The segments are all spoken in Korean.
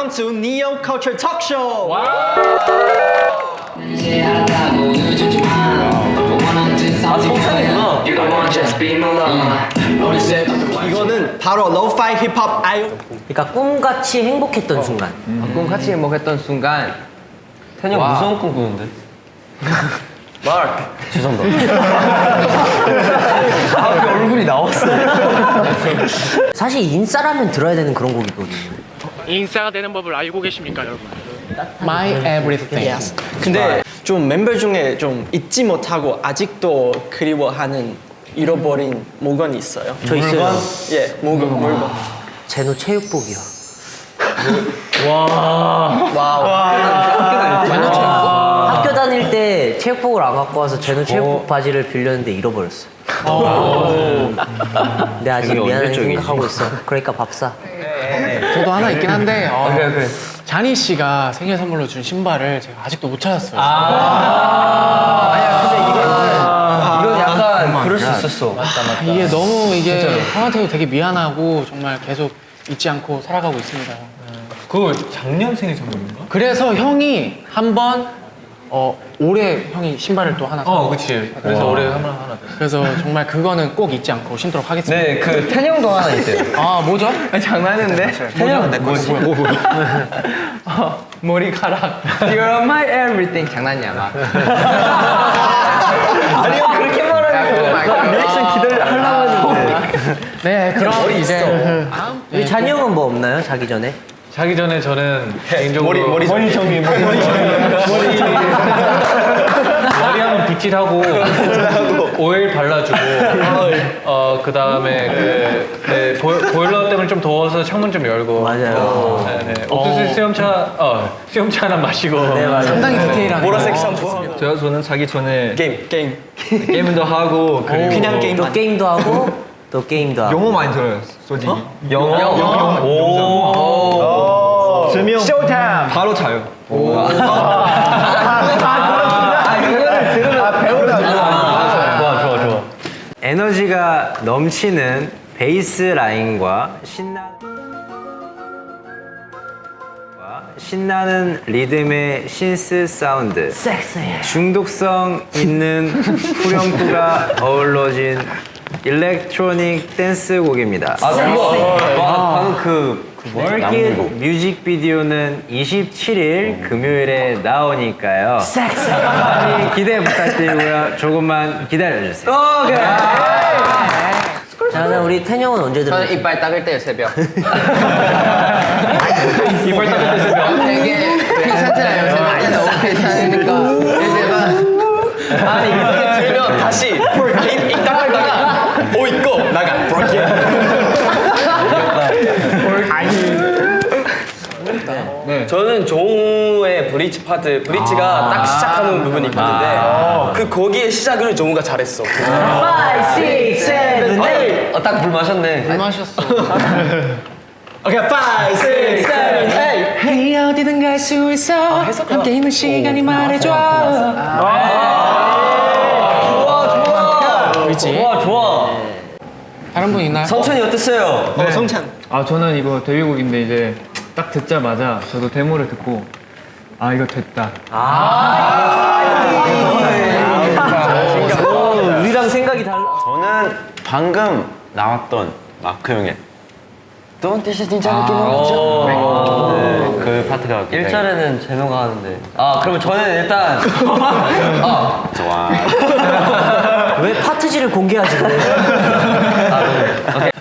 welcome to Neo Culture Talk Show. You don't want just be my lover. 이거는 바로 lo-fi 힙합 아이유. 그러니까 꿈같이 행복했던 순간. 꿈 같이 행복했던 순간 태형 무서운 꿈 꾸는데? 마크 아, 그 얼굴이 나왔어. 사실 인싸라면 들어야 되는 그런 곡이거든요. 인싸가 되는 법을 알고 계십니까, 여러분? My everything. 근데 좀 멤버 중에 좀 잊지 못하고 아직도 그리워하는 잃어버린 물건이 있어요. 저 있어요. 예, 물건, 물건. 제노 체육복이요. 학교 다닐 때 체육복을 안 갖고 와서 제노 체육복 바지를 빌렸는데 잃어버렸어요. 근데 아직 미안하게 생각하고 있어. 그러니까 밥 사. 저도 하나 있긴 한데 어, 자니 씨가 생일 선물로 준 신발을 제가 아직도 못 찾았어요. 이건 약간 그럴 수 있었어. 아, 이게 너무 이게 형한테도 되게 미안하고 정말 계속 잊지 않고 살아가고 있습니다. 그거 작년 생일 선물인가? 그래서 형이 한번 어, 올해 형이 신발을 또 하나 어, 사. 그치. 그래서 올해 하나 하나 됐어. 그래서 정말 그거는 꼭 잊지 않고 신도록 하겠습니다. 네, 그 태형도 하나 있대요. 아 뭐죠? 장난인데? 태형 내 거지. 어, 머리카락. You're my everything. 장난이야, 막. 아니요, 그렇게 말하면 리액션 기다려 하려고 했는데. 네 그럼 이제 우리 잔이 형은 뭐 없나요? 자기 전에? 자기 전에 저는 개인적으로 머리, 머리 정리, 머리, 머리 머리 머리 한번 빗질하고 오일 발라주고 어 그 다음에 그 네, 보, 보일러 때문에 좀 더워서 창문 좀 열고 맞아요. 네, 네. 옥수수 수염차 어 수염차 하나 마시고 네, 맞아요. 상당히 디테일하네. 보라색 샴푸. 제가 저는 자기 전에 게임, 게임. 게임도 하고 그리고 그냥 게임. 또 게임도 하고 또 게임도 하고. 영어 많이 들어요, 솔직히. 영어? 영어? 오. 쇼타임! 바로 자요. 좋아 좋아 좋아 에너지가 넘치는 베이스 라인과 신나 신나는 리듬의 신스 사운드 섹시해. 중독성 있는 후렴구가 어우러진 일렉트로닉 댄스 곡입니다. 아, 그거. 와, 방금 그. 월킷 뮤직비디오는 27일 금요일에 나오니까요. 많이 기대 부탁드리고요. 조금만 기다려주세요. 자, 그럼 우리 텐 형은 언제 들어요? 저는 이빨 닦을 때요 새벽. 이빨 닦을 때 새벽 되게 괜찮잖아요. 새벽 때는 오케이 괜찮으니까 이제 막 아니, 이렇게 들면 다시 이, 이따 하다가 오, 있고, 나가. 브로켓. 저는 종우의 브릿지 파트, 브릿지가 딱 시작하는 부분이 있는데 그 거기에 시작을 종우가 잘했어. 5, 6, 7, 8. 어, 딱물 마셨네. 물 마셨어. 오케이, 5, 6, 7, 8. Hey 어디든 갈 수 있어. 함께 있는 시간이 말해줘. 그렇지. 좋아, 좋아. 다른 분 있나요? 성천이 어땠어요? 어, 성찬. 아 저는 이거 데뷔곡인데 이제 딱 듣자마자 저도 데모를 듣고 아 이거 됐다 우리랑 생각이 달라. 저는 방금 나왔던 마크 형의 돈 뜻이 진짜 느끼는 네, 그 파트가 굉장히 1절에는 제노가 하는데. 아, 그러면 저는 일단. 아, 좋아. 왜 파트지를 공개하지 그래?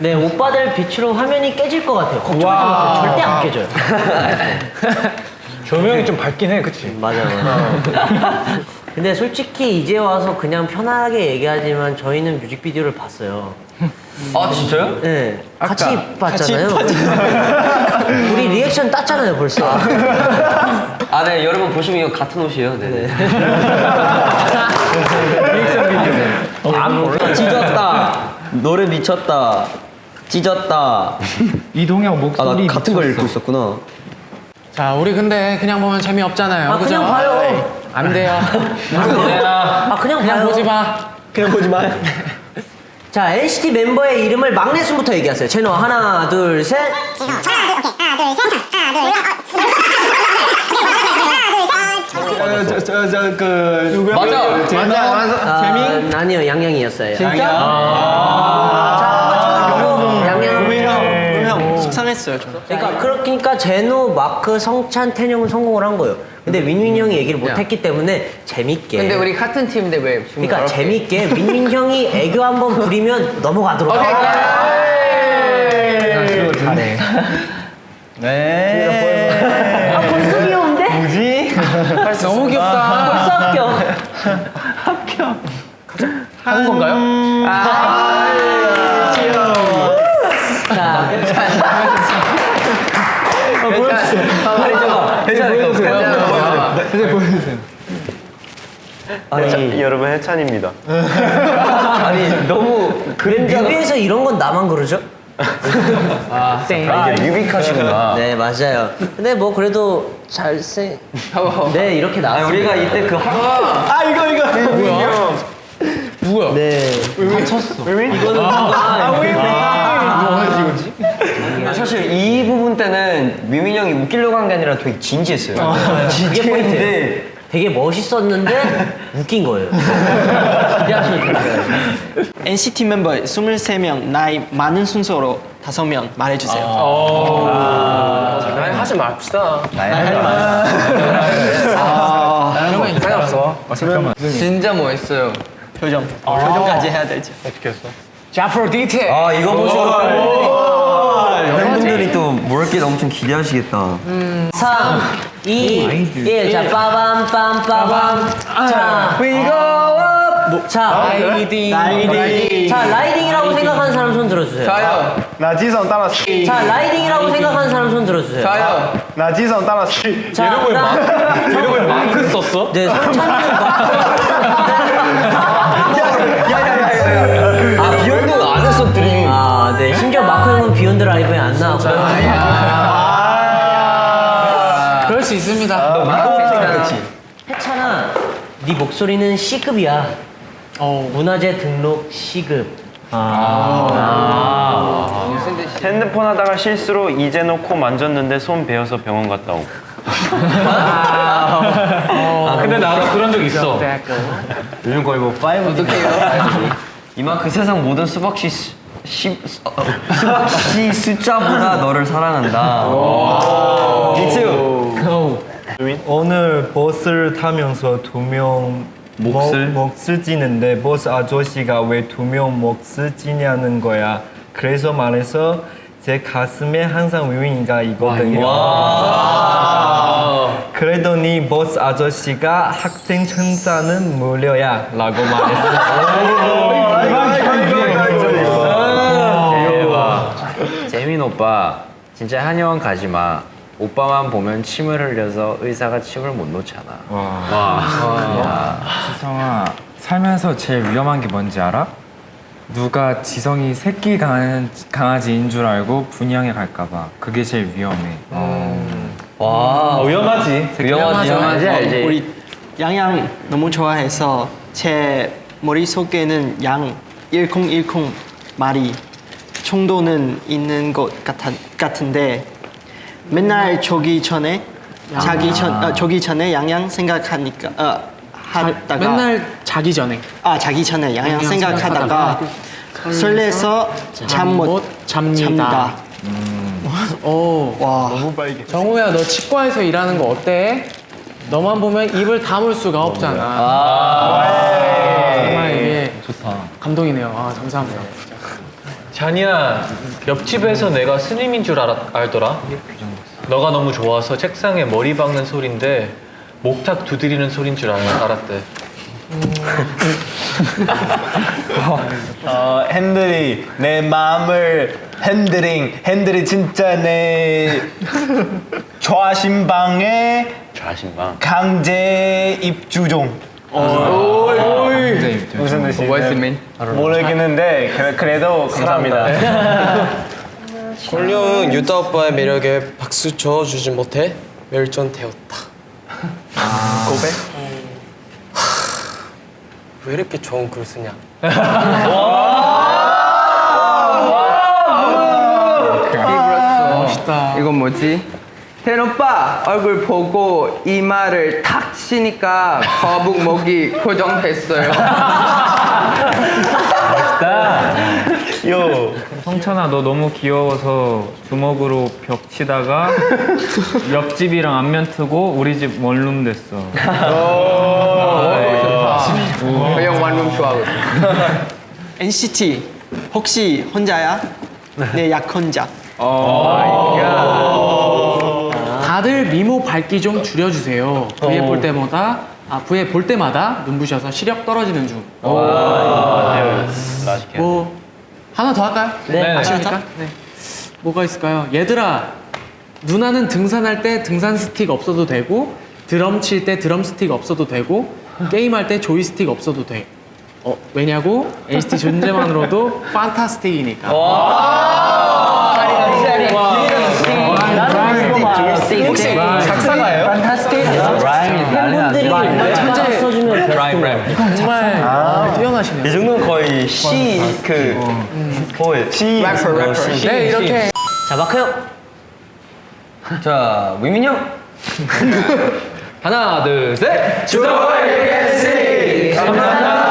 네, 오빠들 빛으로 화면이 깨질 것 같아요. 걱정하지 마세요. 절대 안 깨져요. 조명이 좀 밝긴 해 그치? 맞아요. 근데 솔직히 이제 와서 그냥 편하게 얘기하지만 저희는 뮤직비디오를 봤어요. 아, 진짜요? 네, 같이 봤잖아요. 우리 리액션 땄잖아요, 벌써. 아, 네, 여러분 보시면 이거 같은 옷이에요. 네. 찢었다. 노래 미쳤다. 찢었다. 이동형 아, 목소리 나 같은 걸 읽고 있었구나. 자, 우리 근데 그냥 보면 재미없잖아요. 아? 그냥 봐요. 안 돼요. 아, 그냥 그냥 봐요. 보지 마. 그냥 보지 마. 자, NCT 멤버의 이름을 막내 순부터 얘기하세요. 채노 하나, 둘, 셋. 지성, 저 하나, 둘, 오케이. 하나, 둘, 셋. 하나, 둘, 셋. 저저그 누구야? 맞아. 맞아. 아, 재민? 아, 아니요, 양양이었어요. 진짜? 아. 자, 한번 양양. 형, 네. 식상했어요, 저. 그러니까 그러니까 제노, 마크, 성찬, 태형은 성공을 한 거예요. 근데 윈윈 형이 얘기를 못했기 때문에 재밌게. 근데 우리 같은 팀인데 왜? 그러니까 재밌게 윈윈 형이 애교 한번 부리면 넘어가도록. 오케이. 잘해. 네. 아 벌써 귀여운데? 뭐지? 너무 귀엽다. 벌써 합격. 하는 건가요? 자. 아니, 여러분 해찬입니다. 아니 너무 그림자. 뮤비에서 이런 건 나만 그러죠? 아, 이게 유빅하시구나. 네 맞아요. 근데 뭐 그래도 잘생. 네 이렇게 나왔. 우리가 이때 그아 이거 이거. 뭐야? 누구야? 네. 이거는 사실 이 부분 때는 미민 형이 웃기려고 한 게 아니라 되게 진지했어요. 포인트예요. 되게 멋있었는데 웃긴 거예요. 기대하시면 될까요? NCT 멤버 23명 나이 많은 순서로 5명 말해주세요. 아니 하지 맙시다. 그러면 이상 없어. 진짜 멋있어요. 표정. 표정까지 해야 되지. 자프로 디테일. 아 이거 보시고 팬분들이 또 모를게 엄청 기대하시겠다. 3, 2, 1. 자, 빠밤, 빰, 빠밤. 자, We go up. 자, 라이딩. 자, 라이딩이라고 생각하는 사람 손 들어주세요. 저요. 나 지성 따랐어. 자, 라이딩이라고 생각하는 사람 손 들어주세요. 저요. 나 지성 따랐어. 자, 그다음 이름을 마크 썼어? 네, 성찬이는 아 비욘드 안 했어 드림. 아, 네. 심지어 마크 형은 비욘드 라이브에 안 나왔고요. 있습니다. 해찬아, 네 목소리는 C급이야. 문화재 등록 C급. 핸드폰 하다가 실수로 이제 놓고 만졌는데 손 베어서 병원 갔다 오고. 아, 근데 나도 그런 적 있어. 요즘 거의 뭐 파이브 이만큼 세상 모든 수박씨 수, 어, 수박씨 숫자보다 너를 사랑한다. 오늘 버스를 타면서 두명 몫을? 찌는데 버스 아저씨가 왜 두명 몫을 찌냐는 거야. 그래서 말해서 제 가슴에 항상 위인이가 있거든요. 그러더니 버스 아저씨가 학생 천사는 무료야 라고 말했어. 재민 오빠 진짜 한의원 가지 마. 오빠만 보면 침을 흘려서 의사가 침을 못 놓잖아. 지성아 살면서 제일 위험한 게 뭔지 알아? 누가 지성이 새끼 강아- 강아지인 줄 알고 분양해 갈까봐 그게 제일 위험해 와 위험하지. 위험하지 위험하지 알지. 우리 양양 너무 좋아해서 제 머릿속에는 양 1010 말이 정도는 있는 것 같아, 같은데 맨날 조기 전에 자기 전 아, 조기 전에 양양 생각하니까 어, 하다가 맨날 자기 전에. 아 자기 전에 양양 양양 생각하다가 설레서 잠 못 잡니다. 잡니다. 오. 와 정우야, 너 치과에서 일하는 거 어때? 너만 보면 입을 다물 수가 없잖아. 정말 이게 좋다. 감동이네요. 아, 감사합니다. 잔이야, 옆집에서 내가 스님인 줄 알았, 알더라? 너가 너무 좋아서 책상에 머리 박는 소린데 목탁 두드리는 소린 줄 알, 알았대. 어, 핸들이 내 마음을 핸들링 핸들이 진짜 내 좌심방에 좌심방. 강제 입주 중 무슨 뜻이지? 모르겠는데 그래, 그래도 감사합니다 콜룡 유타 오빠의 매력에 박수 쳐주지 못해 멸전되었다. 고백? 왜 이렇게 좋은 글 쓰냐? 멋있다. 이건 뭐지? 현 오빠 얼굴 보고 이마를 탁 치니까 거북 목이 고정됐어요. 요 성찬아 너 너무 귀여워서 주먹으로 벽 치다가 옆집이랑 안면 트고 우리 집 원룸 됐어. 그형 완룸 좋아하거든. NCT 혹시 혼자야? 내 약혼자. 다들 미모 밝기 좀 줄여주세요. V에 볼 때마다 아 V에 볼 때마다 눈부셔서 시력 떨어지는 중. 뭐 하나 더 할까요? 네. 아쉬우니까. 네. 뭐가 있을까요? 얘들아 누나는 등산할 때 등산 스틱 없어도 되고 드럼 칠 때 드럼 스틱 없어도 되고 게임할 때 조이스틱 없어도 돼. 어 왜냐고? NCT 존재만으로도 판타스틱이니까. 혹시 작사가예요? 팬분들이 정말 천재 써주면 라임 라임. 정말 아, 뛰어나시네요. 이 정도는 거의 시그 포에 시 래퍼 래퍼 네 이렇게. 자 마크 형. 자 위민 형. 하나 둘 셋. 좋아요 감사합니다